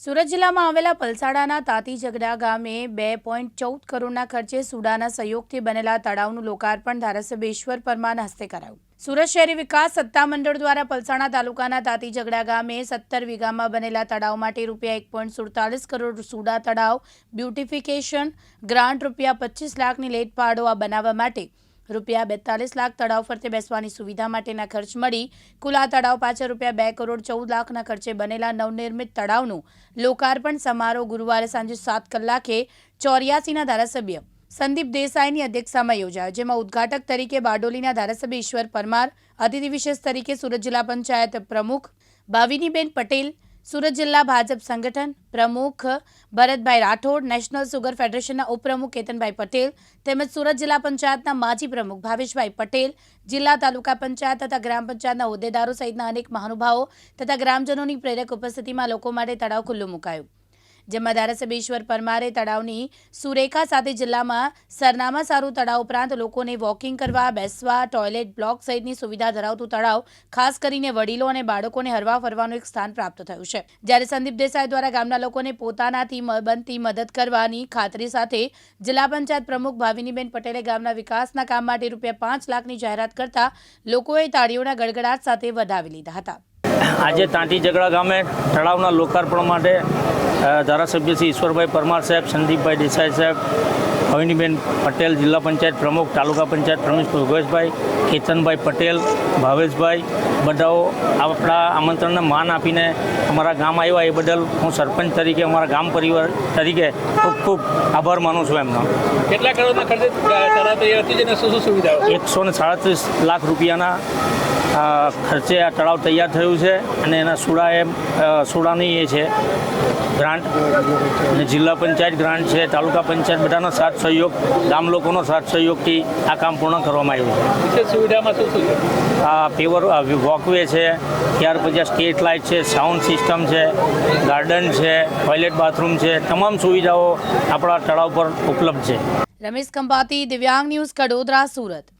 સુરત જિલ્લામાં આવેલા પલસાડાના તાતી ઝઘડા ગામે બે પોઈન્ટ ચૌદ કરોડના ખર્ચે સુડાના સહયોગથી બનેલા તળાવનું લોકાર્પણ ધારાસભ્ય ઈશ્વર પરમારના હસ્તે કરાયું. સુરત શહેરી વિકાસ સત્તામંડળ દ્વારા પલસાણા તાલુકાના તાતી ઝગડા ગામે સત્તર વીઘામાં બનેલા તળાવ માટે રૂપિયા એક પોઈન્ટ સુડતાલીસ કરોડ સુડા તળાવ બ્યુટિફિકેશન ગ્રાન્ટ રૂપિયા પચીસ લાખની લેટ પાડો આ બનાવવા માટે રૂપિયા બેતાલીસ લાખ તળાવ ફરતે બેસવાની સુવિધા માટેના ખર્ચ મળી. કુલ આ તળાવ પાછળ રૂપિયા બે કરોડ ચૌદ લાખના ખર્ચે બનેલા નવનિર્મિત તળાવનું લોકાર્પણ સમારોહ ગુરુવારે સાંજે સાત કલાકે ચોર્યાસીના ધારાસભ્ય સંદીપ દેસાઈની અધ્યક્ષતામાં યોજાયો, જેમાં ઉદ્ઘાટક તરીકે બારડોલીના ધારાસભ્ય ઈશ્વર પરમાર, અતિથિ વિશેષ તરીકે સુરત જિલ્લા પંચાયત પ્રમુખ ભાવિનીબેન પટેલ સુરત જિલ્લા ભાજપ સંગઠન પ્રમુખ ભરતભાઈ રાઠોડ નેશનલ સુગર ફેડરેશનના ઉપપ્રમુખ કેતનભાઈ પટેલ તેમજ સુરત જિલ્લા પંચાયતના માજી પ્રમુખ ભાવેશભાઈ પટેલ, જિલ્લા તાલુકા પંચાયત તથા ગ્રામ પંચાયતના હોદ્દેદારો સહિતના અનેક મહાનુભાવો તથા ગ્રામજનોની પ્રેરક ઉપસ્થિતિમાં લોકો માટે તળાવ ખુલ્લું મુકાયું. જેમાં ધારાસભ્ય ઈશ્વર પરમારે તળાવની સુરેખા સાથે જિલ્લામાં સરનામા સારું તળાવ ઉપરાંત લોકોને વોકિંગ કરવા, બેસવા, ટોયલેટ બ્લોક સહિતની સુવિધા ધરાવતું તળાવ, ખાસ કરીને વડીલો અને બાળકોને હરવા ફરવાનું એક સ્થાન પ્રાપ્ત થયું છે. જ્યારે સંદીપ દેસાઈ દ્વારા ગામના લોકોને પોતાનાથી બનતી મદદ કરવાની ખાતરી સાથે જિલ્લા પંચાયત પ્રમુખ ભાવિનીબેન પટેલે ગામના વિકાસના કામ માટે રૂપિયા પાંચ લાખની જાહેરાત કરતા લોકોએ તાળીઓના ગડગડાટ સાથે વધાવી લીધા હતા. આજે તાંતી ઝઘડા ગામે તળાવના લોકાર્પણ માટે ધારાસભ્ય શ્રી ઈશ્વરભાઈ પરમાર સાહેબ સંદીપભાઈ દેસાઈ સાહેબ ભવિનીબેન પટેલ જિલ્લા પંચાયત પ્રમુખ તાલુકા પંચાયત પ્રમુખ ભોગેશભાઈ કેતનભાઈ પટેલ ભાવેશભાઈ બધાઓ આપણા આમંત્રણને માન આપીને અમારા ગામ આવ્યા. એ બદલ હું સરપંચ તરીકે અમારા ગામ પરિવાર તરીકે ખૂબ ખૂબ આભાર માનું છું એમનો. કેટલા કરોડના ખર્ચે એકસો ને સાડત્રીસ લાખ રૂપિયાના અ, ખર્ચે આ તળાવ તૈયાર થયું છે અને એના સુડા એ સુડાની એ છે ગ્રાન્ટ. અને જિલ્લા પંચાયત ગ્રાન્ટ છે તાલુકા પંચાયત બધાનો સાથ સહયોગ ગામ લોકોનો સાથ સહયોગથી આ કામ પૂર્ણ કરવામાં આવ્યું છે. સુવિધામાં શું શું આ પેવર વોકવે છે ત્યાર પછી સ્ટ્રીટ લાઇટ છે સાઉન્ડ સિસ્ટમ છે ગાર્ડન છે ટોયલેટ બાથરૂમ છે તમામ સુવિધાઓ આપણા તળાવ પર ઉપલબ્ધ છે. રમેશ ખંભાતી દિવ્યાંગ ન્યૂઝ કડોદરા સુરત.